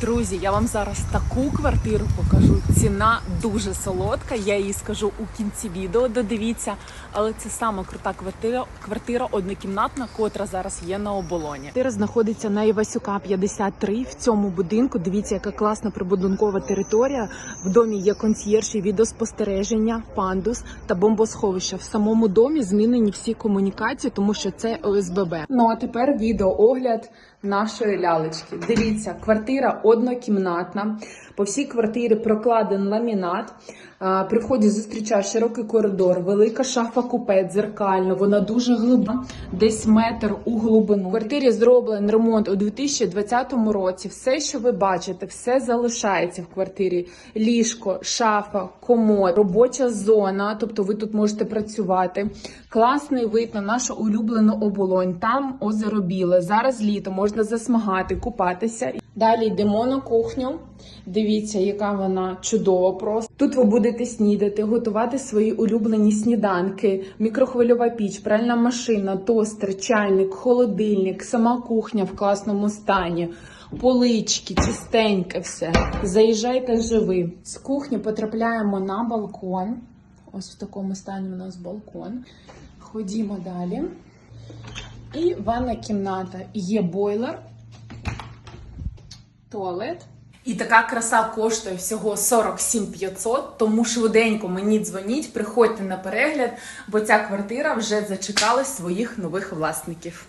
Друзі, я вам зараз таку квартиру покажу. Ціна дуже солодка. Я її скажу у кінці відео. Додивіться, але це сама крута квартира, квартира однокімнатна, котра зараз є на оболоні. Квартира знаходиться на Івасюка 53. В цьому будинку. Дивіться, яка класна прибудинкова територія. В домі є консьєрж і відеоспостереження, пандус та бомбосховище. В самому домі змінені всі комунікації, тому що це ОСББ. Ну а тепер відеоогляд нашої лялечки. Дивіться, квартира однокімнатна. По всій квартирі прокладен ламінат. При вході зустрічає широкий коридор, велика шафа купе, дзеркальна, вона дуже глибока, десь метр у глибину. В квартирі зроблений ремонт у 2020 році. Все, що ви бачите, все залишається в квартирі. Ліжко, шафа, комод, робоча зона, тобто ви тут можете працювати. Класний вид на нашу улюблену оболонь. Там озеро біле. Зараз літо можна засмагати, купатися. Далі йдемо на кухню. Дивіться, яка вона чудова просто. Тут ви будете снідати, готувати свої улюблені сніданки, мікрохвильова піч, пральна машина, тостер, чайник, холодильник, сама кухня в класному стані. Полички, чистеньке все. Заїжджайте живи. З кухні потрапляємо на балкон. Ось в такому стані у нас балкон. Ходімо далі. І ванна кімната. Є бойлер, туалет. І така краса коштує всього 47 500, тому швиденько мені дзвоніть, приходьте на перегляд, бо ця квартира вже зачекала своїх нових власників.